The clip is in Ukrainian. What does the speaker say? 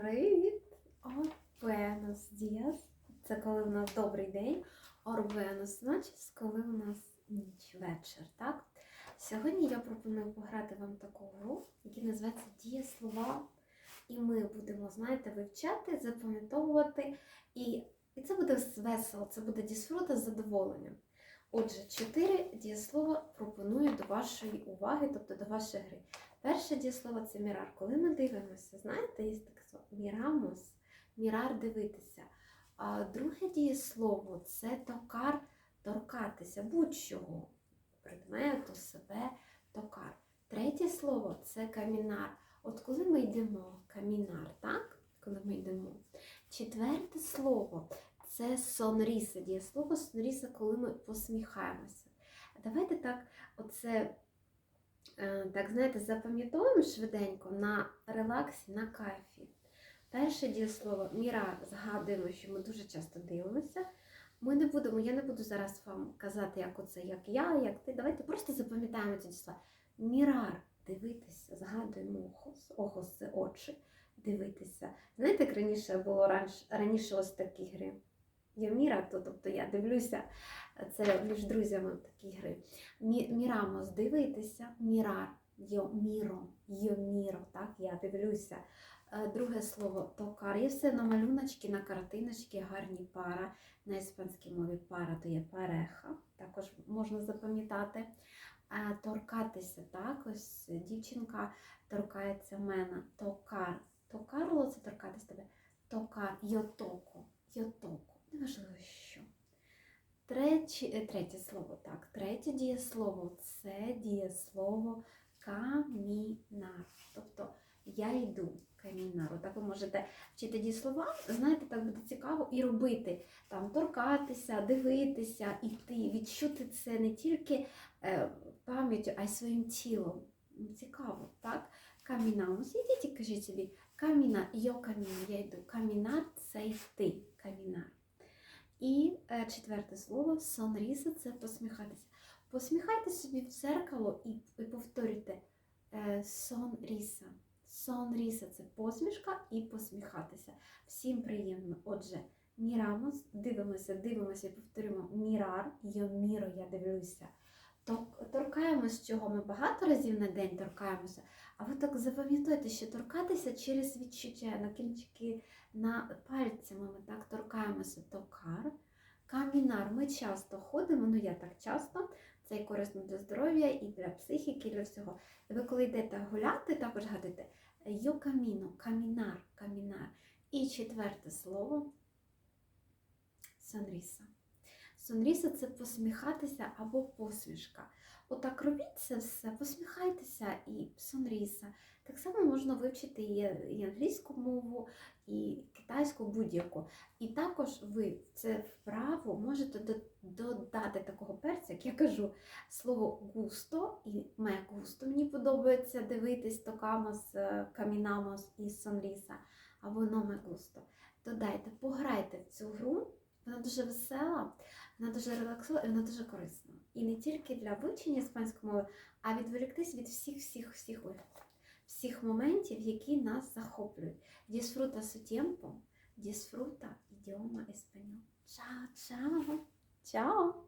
Привіт! Buenos dias. Це коли у нас добрий день. Buenos noches, коли у нас ніч, вечір, так? Сьогодні я пропоную пограти вам таку гру, яка називається дієслова. І ми будемо, знаєте, вивчати, запам'ятовувати. І, і це буде весело, це буде дісфрута з задоволенням. Отже, чотири дієслова пропоную до вашої уваги, тобто до вашої гри. Перше дієслово це мірар. Коли ми дивимося, знаєте, є таке слово мірамос, мірар дивитися. А друге дієслово це токар торкатися, будь-чого, предмету, себе, токар. Третє слово це камінар. От коли ми йдемо, камінар, так? Коли ми йдемо. Четверте слово це сонріса. Дієслово сонріса, коли ми посміхаємося. Давайте так, оце Е, так, знаєте, запам'ятовуємо швиденько на релаксі, на кайфі. Перше дієслово міра згадуємо, що ми дуже часто дивимося. Ми не будемо, я не буду зараз вам казати, як оце, як я, як ти. Давайте просто запам'ятаємо ці дієслова. Мірар дивитися, згадуємо охос. Охос це очі, дивитися. Знаєте, як раніше було раніше ось такі гри. Я міра, то тобто я дивлюся, це між друзями такі гри. Мі, мірамос дивитися, мірар, йо міро, йо міро, так, я дивлюся. Е, Друге слово токар. Є все на малюночки, на картиночки, гарні пара. На іспанській мові пара то є пареха, також можна запам'ятати. Е, Торкатися, так, ось дівчинка торкається мене. Токар. Токарло це торкатися тебе. Токар, йотоко, йотоко. Неважливо що. Третє, е, третє слово, так. Третє дієслово це дієслово камінар. Тобто я йду камінару. Так ви можете вчити дієслова, знаєте, так буде цікаво і робити. Там торкатися, дивитися, іти, відчути це не тільки е, пам'яттю, а й своїм тілом. Цікаво, так? Камінамус. Ідіть і кажіть собі, каміна, йо каміна, я йду. Камінар це йти. Камінар. І е, четверте слово сонріса це посміхатися. Посміхайте собі в дзеркало і, повторюйте е, сонріса. Сонріса це посмішка і посміхатися. Всім приємно. Отже, мірамос, дивимося, дивимося і повторюємо мірар, йо міро, я дивлюся. Тор- Торкаємось, чого ми багато разів на день торкаємося, а ви так запам'ятайте, що торкатися через відчуття на кінчики, на пальцями ми так торкаємося токар. Камінар ми часто ходимо, ну я так часто, це і корисно для здоров'я, і для психіки, і для всього. І ви коли йдете гуляти, також гадайте йо каміно, камінар, камінар. І четверте слово сонріса. Сонріса це посміхатися або посмішка. Отак робіть це все, посміхайтеся і сонріса. Так само можна вивчити і, англійську мову, і китайську будь-яку. І також ви це вправо можете додати такого перця, як я кажу, слово густо і ме густо. Мені подобається дивитись токамос, е, камінамос і сонріса, або номе густо. Додайте, пограйте в цю гру. Вона дуже весела, вона дуже релаксує, і вона дуже корисна. І не тільки для вивчення іспанської мови, а відволіктись від всіх, всіх, всіх, всіх моментів, які нас захоплюють. Дісфрута su tiempo, дісфрута ідіома español. Чао, чао, чао!